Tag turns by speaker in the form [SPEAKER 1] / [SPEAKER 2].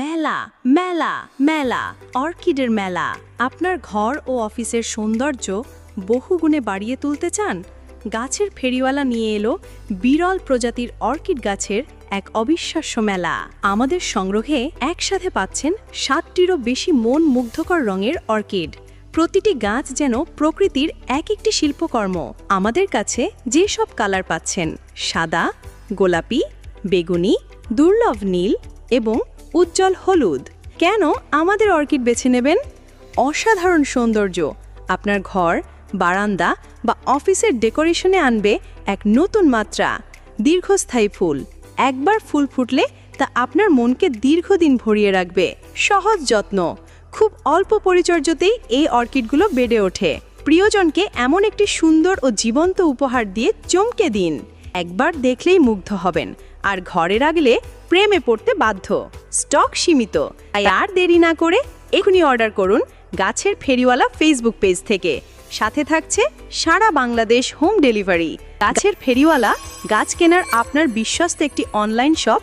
[SPEAKER 1] মেলা মেলা মেলা, অর্কিডের মেলা। আপনার ঘর ও অফিসের সৌন্দর্য বহুগুণে বাড়িয়ে তুলতে চান? গাছের ফেরিওয়ালা নিয়ে এলো বিরল প্রজাতির অর্কিড গাছের এক অবিশ্বাস্য মেলা। আমাদের সংগ্রহে একসাথে পাচ্ছেন সাতটিরও বেশি মন মুগ্ধকর রঙের অর্কিড। প্রতিটি গাছ যেন প্রকৃতির এক একটি শিল্পকর্ম। আমাদের কাছে যে সব কালার পাচ্ছেন, সাদা, গোলাপি, বেগুনি, দুর্লভ নীল এবং উজ্জ্বল হলুদ। কেন আমাদের অর্কিড বেছে নেবেন? অসাধারণ সৌন্দর্য। আপনার ঘর, বারান্দা বা অফিসের ডেকোরেশনে আনবে এক নতুন মাত্রা, দীর্ঘস্থায়ী ফুল। একবার ফুল ফুটলে তা আপনার মনকে দীর্ঘদিন ভরিয়ে রাখবে। সহজ যত্ন। খুব অল্প পরিচর্যাতেই এই অর্কিডগুলো বেড়ে ওঠে। প্রিয়জনকে এমন একটি সুন্দর ও জীবন্ত উপহার দিয়ে চমকে দিন। একবার দেখলেই মুগ্ধ হবেন। আর ঘরে রাখলে প্রেমে পড়তে বাধ্য। স্টক সীমিত, তাই আর দেরি না করে এখনই অর্ডার করুন গাছের ফেরিওয়ালা ফেসবুক পেজ থেকে। সাথে থাকছে সারা বাংলাদেশ হোম ডেলিভারি। গাছের ফেরিওয়ালা গাছ কেনার আপনার বিশ্বস্ত একটি অনলাইন শপ